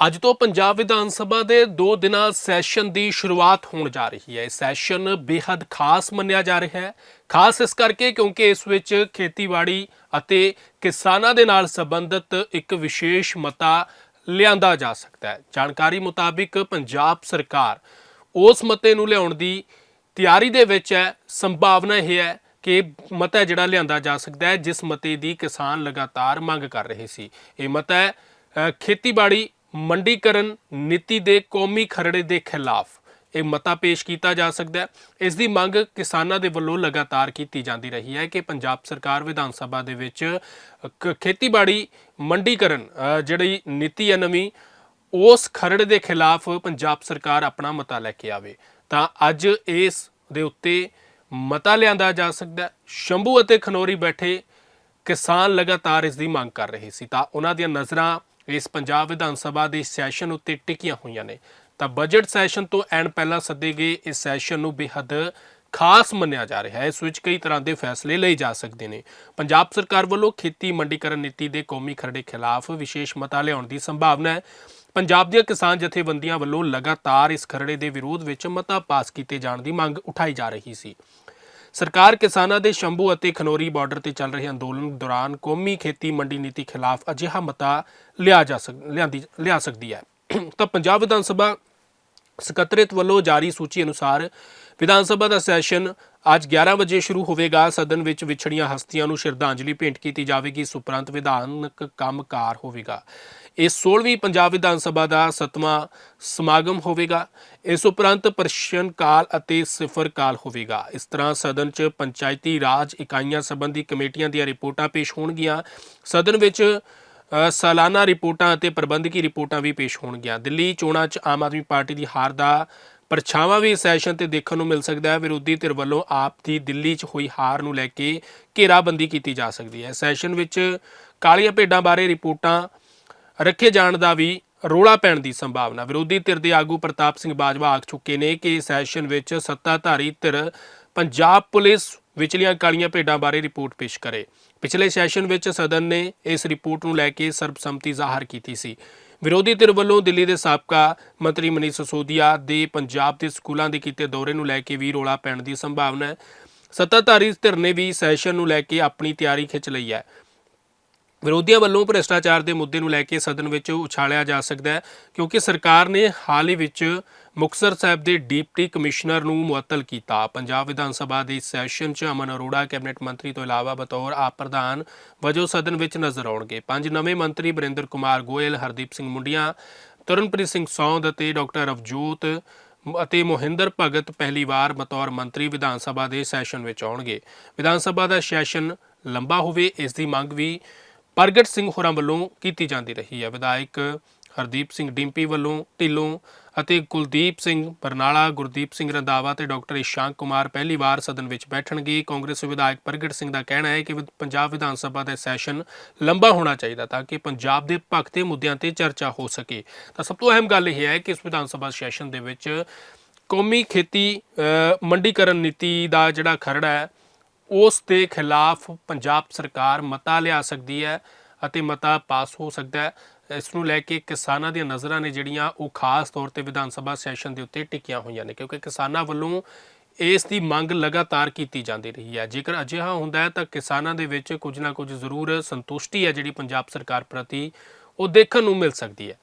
ਅੱਜ ਤੋਂ ਪੰਜਾਬ ਵਿਧਾਨ ਸਭਾ ਦੇ 2 ਦਿਨਾਂ ਸੈਸ਼ਨ ਦੀ ਸ਼ੁਰੂਆਤ ਹੋਣ ਜਾ ਰਹੀ ਹੈ। ਇਹ ਸੈਸ਼ਨ ਬੇहद ਖਾਸ ਮੰਨਿਆ ਜਾ ਰਿਹਾ ਹੈ। ਖਾਸ ਇਸ ਕਰਕੇ ਕਿਉਂਕਿ ਇਸ ਵਿੱਚ ਖੇਤੀਬਾੜੀ ਅਤੇ ਕਿਸਾਨਾਂ ਦੇ ਨਾਲ ਸੰਬੰਧਿਤ ਇੱਕ ਵਿਸ਼ੇਸ਼ ਮਤਾ ਲਿਆਂਦਾ ਜਾ ਸਕਦਾ ਹੈ। ਜਾਣਕਾਰੀ ਮੁਤਾਬਿਕ ਪੰਜਾਬ ਸਰਕਾਰ ਉਸ ਮਤੇ ਨੂੰ ਲਿਆਉਣ ਦੀ ਤਿਆਰੀ ਦੇ ਵਿੱਚ ਹੈ। ਸੰਭਾਵਨਾ ਇਹ ਹੈ ਕਿ ਮਤਾ ਜਿਹੜਾ ਲਿਆਂਦਾ ਜਾ ਸਕਦਾ ਹੈ, ਜਿਸ ਮਤੇ ਦੀ ਕਿਸਾਨ ਲਗਾਤਾਰ ਮੰਗ ਕਰ ਰਹੇ ਸੀ। ਇਹ ਮਤਾ ਹੈ ਖੇਤੀਬਾੜੀ ਮੰਡੀਕਰਨ ਨੀਤੀ ਦੇ ਕੌਮੀ ਖਰੜੇ ਦੇ ਖਿਲਾਫ ਇਹ ਮਤਾ ਪੇਸ਼ ਕੀਤਾ ਜਾ ਸਕਦਾ ਹੈ। ਇਸ ਦੀ ਮੰਗ ਕਿਸਾਨਾਂ ਦੇ ਵੱਲੋਂ ਲਗਾਤਾਰ ਕੀਤੀ ਜਾਂਦੀ ਰਹੀ ਹੈ ਕਿ ਪੰਜਾਬ ਸਰਕਾਰ ਵਿਧਾਨ ਸਭਾ ਦੇ ਵਿੱਚ ਕ- ਖੇਤੀਬਾੜੀ ਮੰਡੀਕਰਨ ਜਿਹੜੀ ਨੀਤੀ ਹੈ ਨਵੀਂ, ਉਸ ਖਰੜੇ ਦੇ ਖਿਲਾਫ ਪੰਜਾਬ ਸਰਕਾਰ ਆਪਣਾ ਮਤਾ ਲੈ ਕੇ ਆਵੇ। ਤਾਂ ਅੱਜ ਇਸ ਦੇ ਉੱਤੇ ਮਤਾ ਲਿਆਂਦਾ ਜਾ ਸਕਦਾ ਹੈ। ਸ਼ੰਭੂ ਅਤੇ ਖਨੌਰੀ ਬੈਠੇ ਕਿਸਾਨ ਲਗਾਤਾਰ ਇਸ ਦੀ ਮੰਗ ਕਰ ਰਹੇ ਸੀ। ਤਾਂ ਉਹਨਾਂ ਦੀਆਂ ਨਜ਼ਰਾਂ ਇਸ ਪੰਜਾਬ ਵਿਧਾਨ ਸਭਾ ਦੇ ਸੈਸ਼ਨ ਉੱਤੇ ਟਿਕੀਆਂ ਹੋਈਆਂ ਨੇ। ਤਾਂ ਬਜਟ ਸੈਸ਼ਨ ਤੋਂ ਐਨ ਪਹਿਲਾਂ ਸੱਦੇ ਗਏ ਇਸ ਸੈਸ਼ਨ ਨੂੰ ਬੇਹੱਦ ਖਾਸ ਮੰਨਿਆ ਜਾ ਰਿਹਾ ਹੈ। ਇਸ ਵਿੱਚ ਕਈ ਤਰ੍ਹਾਂ ਦੇ ਫੈਸਲੇ ਲਏ ਜਾ ਸਕਦੇ ਨੇ। ਪੰਜਾਬ ਸਰਕਾਰ ਵੱਲੋਂ ਖੇਤੀ ਮੰਡੀਕਰਨ ਨੀਤੀ ਦੇ ਕੌਮੀ ਖਰੜੇ ਖਿਲਾਫ ਵਿਸ਼ੇਸ਼ ਮਤਾ ਲਿਆਉਣ ਦੀ ਸੰਭਾਵਨਾ ਹੈ। ਪੰਜਾਬ ਦੀਆਂ ਕਿਸਾਨ ਜਥੇਬੰਦੀਆਂ ਵੱਲੋਂ ਲਗਾਤਾਰ ਇਸ ਖਰੜੇ ਦੇ ਵਿਰੋਧ ਵਿੱਚ ਮਤਾ ਪਾਸ ਕੀਤੇ ਜਾਣ ਦੀ ਮੰਗ ਉਠਾਈ ਜਾ ਰਹੀ ਸੀ। ਸਰਕਾਰ ਕਿਸਾਨਾਂ ਦੇ ਸ਼ੰਭੂ ਅਤੇ ਖਨੌਰੀ ਬਾਰਡਰ ਤੇ ਚੱਲ ਰਹੇ ਅੰਦੋਲਨ ਦੌਰਾਨ ਕੌਮੀ ਖੇਤੀ ਮੰਡੀ ਨੀਤੀ ਖਿਲਾਫ ਅਜਿਹਾ ਮਤਾ ਲਿਆ ਜਾ ਸਕ, ਲਿਆਂਦੀ, ਲਿਆ ਸਕਦੀ ਹੈ। ਤਾਂ ਪੰਜਾਬ ਵਿਧਾਨ ਸਭਾ ਸਕੱਤਰੇਤ ਵੱਲੋਂ ਜਾਰੀ ਸੂਚੀ ਅਨੁਸਾਰ ਵਿਧਾਨ ਸਭਾ ਦਾ ਸੈਸ਼ਨ ਅੱਜ 11 ਵਜੇ ਸ਼ੁਰੂ ਹੋਵੇਗਾ। ਸਦਨ ਵਿੱਚ ਵਿਛੜੀਆਂ ਹਸਤੀਆਂ ਨੂੰ ਸ਼ਰਧਾਂਜਲੀ ਭੇਂਟ ਕੀਤੀ ਜਾਵੇਗੀ। ਇਸ ਉਪਰੰਤ ਵਿਧਾਨਕ ਕੰਮਕਾਰ ਹੋਵੇਗਾ। ਇਹ 16ਵੀਂ ਪੰਜਾਬ ਵਿਧਾਨ ਸਭਾ ਦਾ 7ਵਾਂ ਸਮਾਗਮ ਹੋਵੇਗਾ। ਇਸ ਉਪਰੰਤ ਪ੍ਰਸ਼ਨ ਕਾਲ ਅਤੇ ਸਿਫਰ ਕਾਲ ਹੋਵੇਗਾ। ਇਸ ਤਰ੍ਹਾਂ ਸਦਨ 'ਚ ਪੰਚਾਇਤੀ ਰਾਜ ਇਕਾਈਆਂ ਸੰਬੰਧੀ ਕਮੇਟੀਆਂ ਦੀਆਂ ਰਿਪੋਰਟਾਂ ਪੇਸ਼ ਹੋਣਗੀਆਂ। ਸਦਨ ਵਿੱਚ ਸਾਲਾਨਾ ਰਿਪੋਰਟਾਂ ਅਤੇ ਪ੍ਰਬੰਧਕੀ ਰਿਪੋਰਟਾਂ ਵੀ ਪੇਸ਼ ਹੋਣਗੀਆਂ। ਦਿੱਲੀ ਚੋਣਾਂ 'ਚ ਆਮ ਆਦਮੀ ਪਾਰਟੀ ਦੀ ਹਾਰ ਦਾ ਪਰਛਾਵਾਂ ਵੀ ਸੈਸ਼ਨ ਤੇ ਦੇਖਣ ਨੂੰ ਮਿਲ ਸਕਦਾ ਹੈ। ਵਿਰੋਧੀ ਧਿਰ ਵੱਲੋਂ ਆਪ ਦੀ ਦਿੱਲੀ 'ਚ ਹੋਈ ਹਾਰ ਨੂੰ ਲੈ ਕੇ ਘੇਰਾਬੰਦੀ ਕੀਤੀ ਜਾ ਸਕਦੀ ਹੈ। ਸੈਸ਼ਨ ਵਿੱਚ ਕਾਲੀਆਂ ਭੇਡਾਂ ਬਾਰੇ ਰਿਪੋਰਟਾਂ ਰੱਖੇ ਜਾਣ ਦਾ ਵੀ ਰੋਲਾ ਪੈਣ ਦੀ ਸੰਭਾਵਨਾ। ਵਿਰੋਧੀ ਧਿਰ ਦੇ ਆਗੂ ਪ੍ਰਤਾਪ ਸਿੰਘ ਬਾਜਵਾ ਆਖ ਚੁੱਕੇ ਨੇ ਕਿ ਸੈਸ਼ਨ ਵਿੱਚ ਸੱਤਾਧਾਰੀ ਧਿਰ ਪੰਜਾਬ ਪੁਲਿਸ, ਵਿਚਲੀਆਂ ਕਾਲੀਆਂ ਭੇਡਾਂ ਬਾਰੇ ਰਿਪੋਰਟ ਪੇਸ਼ ਕਰੇ। ਪਿਛਲੇ ਸੈਸ਼ਨ ਵਿੱਚ ਸਦਨ ਨੇ ਇਸ ਰਿਪੋਰਟ ਨੂੰ ਲੈ ਕੇ ਸਰਬਸੰਮਤੀ ਜ਼ਾਹਰ ਕੀਤੀ ਸੀ। ਵਿਰੋਧੀ ਧਿਰ ਵੱਲੋਂ ਦਿੱਲੀ ਦੇ ਸਾਬਕਾ ਮੰਤਰੀ ਮਨੀਸ਼ ਸਸੋਦੀਆ ਦੇ ਪੰਜਾਬ ਦੇ ਸਕੂਲਾਂ ਦੇ ਕੀਤੇ ਦੌਰੇ ਨੂੰ ਲੈ ਕੇ ਵੀ ਰੋਲਾ ਪੈਣ ਦੀ ਸੰਭਾਵਨਾ ਹੈ। ਸੱਤਾਧਾਰੀ ਧਿਰ ਨੇ ਵੀ ਸੈਸ਼ਨ ਨੂੰ ਲੈ ਕੇ ਆਪਣੀ ਤਿਆਰੀ ਖਿੱਚ ਲਈ ਹੈ। ਵਿਰੋਧੀਆਂ ਵੱਲੋਂ ਭ੍ਰਿਸ਼ਟਾਚਾਰ ਦੇ ਮੁੱਦੇ ਨੂੰ ਲੈ ਕੇ ਸਦਨ ਵਿੱਚ ਉਛਾਲਿਆ ਜਾ ਸਕਦਾ ਹੈ, ਕਿਉਂਕਿ ਸਰਕਾਰ ਨੇ ਹਾਲ ਹੀ ਵਿੱਚ ਮੁਕਤਸਰ ਸਾਹਿਬ ਦੇ ਡਿਪਟੀ ਕਮਿਸ਼ਨਰ ਨੂੰ ਮੁਅੱਤਲ ਕੀਤਾ। ਪੰਜਾਬ ਵਿਧਾਨ ਸਭਾ ਦੇ ਸੈਸ਼ਨ 'ਚ ਅਮਨ ਅਰੋੜਾ, ਕੈਬਨਿਟ ਮੰਤਰੀ ਤੋਂ ਇਲਾਵਾ ਬਤੌਰ ਆਪ ਪ੍ਰਧਾਨ ਵਜੋਂ ਸਦਨ ਵਿੱਚ ਨਜ਼ਰ ਆਉਣਗੇ। ਪੰਜ ਨਵੇਂ ਮੰਤਰੀ ਬਰਿੰਦਰ ਕੁਮਾਰ ਗੋਇਲ, ਹਰਦੀਪ ਸਿੰਘ ਮੁੰਡੀਆਂ, ਤਰਨਪ੍ਰੀਤ ਸਿੰਘ ਸੌਂਦ ਅਤੇ ਡਾਕਟਰ ਰਵਜੋਤ ਅਤੇ ਮੋਹਿੰਦਰ ਭਗਤ ਪਹਿਲੀ ਵਾਰ ਬਤੌਰ ਮੰਤਰੀ ਵਿਧਾਨ ਸਭਾ ਦੇ ਸੈਸ਼ਨ ਵਿੱਚ ਆਉਣਗੇ। ਵਿਧਾਨ ਸਭਾ ਦਾ ਸੈਸ਼ਨ ਲੰਬਾ ਹੋਵੇ, ਇਸ ਦੀ ਮੰਗ ਵੀ ਪ੍ਰਗਟ ਸਿੰਘ ਹੋਰਾਂ ਵੱਲੋਂ ਕੀਤੀ ਜਾਂਦੀ ਰਹੀ ਹੈ। ਵਿਧਾਇਕ ਹਰਦੀਪ ਸਿੰਘ ਡਿੰਪੀ ਵੱਲੋਂ ਢਿੱਲੋਂ ਅਤੇ ਕੁਲਦੀਪ ਸਿੰਘ ਬਰਨਾਲਾ, ਗੁਰਦੀਪ ਸਿੰਘ ਰੰਧਾਵਾ ਤੇ ਡਾਕਟਰ ਇਸ਼ਾਂਕ ਕੁਮਾਰ ਪਹਿਲੀ ਵਾਰ ਸਦਨ ਵਿੱਚ ਬੈਠਣਗੇ। ਕਾਂਗਰਸ ਵਿਧਾਇਕ ਪ੍ਰਗਟ ਸਿੰਘ ਦਾ ਕਹਿਣਾ ਹੈ ਕਿ ਵਿਧ- ਪੰਜਾਬ ਵਿਧਾਨ ਸਭਾ ਦਾ ਸੈਸ਼ਨ ਲੰਬਾ ਹੋਣਾ ਚਾਹੀਦਾ ਤਾਂ ਕਿ ਪੰਜਾਬ ਦੇ ਭਖਤੇ ਮੁੱਦਿਆਂ ਤੇ ਚਰਚਾ ਹੋ ਸਕੇ। ਤਾਂ ਸਭ ਤੋਂ ਅਹਿਮ ਗੱਲ ਇਹ ਹੈ ਕਿ ਇਸ ਵਿਧਾਨ ਸਭਾ ਸੈਸ਼ਨ ਦੇ ਵਿੱਚ ਕੌਮੀ ਖੇਤੀ ਮੰਡੀਕਰਨ ਨੀਤੀ ਦਾ ਜਿਹੜਾ ਖਰੜਾ ਹੈ ਉਸ ਦੇ ਖਿਲਾਫ ਪੰਜਾਬ ਸਰਕਾਰ ਮਤਾ ਲਿਆ ਸਕਦੀ ਹੈ ਅਤੇ ਮਤਾ ਪਾਸ ਹੋ ਸਕਦਾ ਹੈ। ਇਸ ਨੂੰ ਲੈ ਕੇ ਕਿਸਾਨਾਂ ਦੀਆਂ ਨਜ਼ਰਾਂ ਨੇ ਜਿਹੜੀਆਂ ਉਹ ਖਾਸ ਤੌਰ ਤੇ ਵਿਧਾਨ ਸਭਾ ਸੈਸ਼ਨ ਦੇ ਉੱਤੇ ਟਿਕੀਆਂ ਹੋਈਆਂ ਨੇ, ਕਿਉਂਕਿ ਕਿਸਾਨਾਂ ਵੱਲੋਂ ਇਸ ਦੀ ਮੰਗ ਲਗਾਤਾਰ ਕੀਤੀ ਜਾਂਦੀ ਰਹੀ ਹੈ। ਜੇਕਰ ਅਜਿਹਾ ਹੁੰਦਾ ਹੈ ਤਾਂ ਕਿਸਾਨਾਂ ਦੇ ਵਿੱਚ ਕੁਝ ਨਾ ਕੁਝ ਜ਼ਰੂਰ ਸੰਤੁਸ਼ਟੀ ਹੈ ਜਿਹੜੀ ਪੰਜਾਬ ਸਰਕਾਰ ਪ੍ਰਤੀ ਉਹ ਦੇਖਣ ਨੂੰ ਮਿਲ ਸਕਦੀ ਹੈ।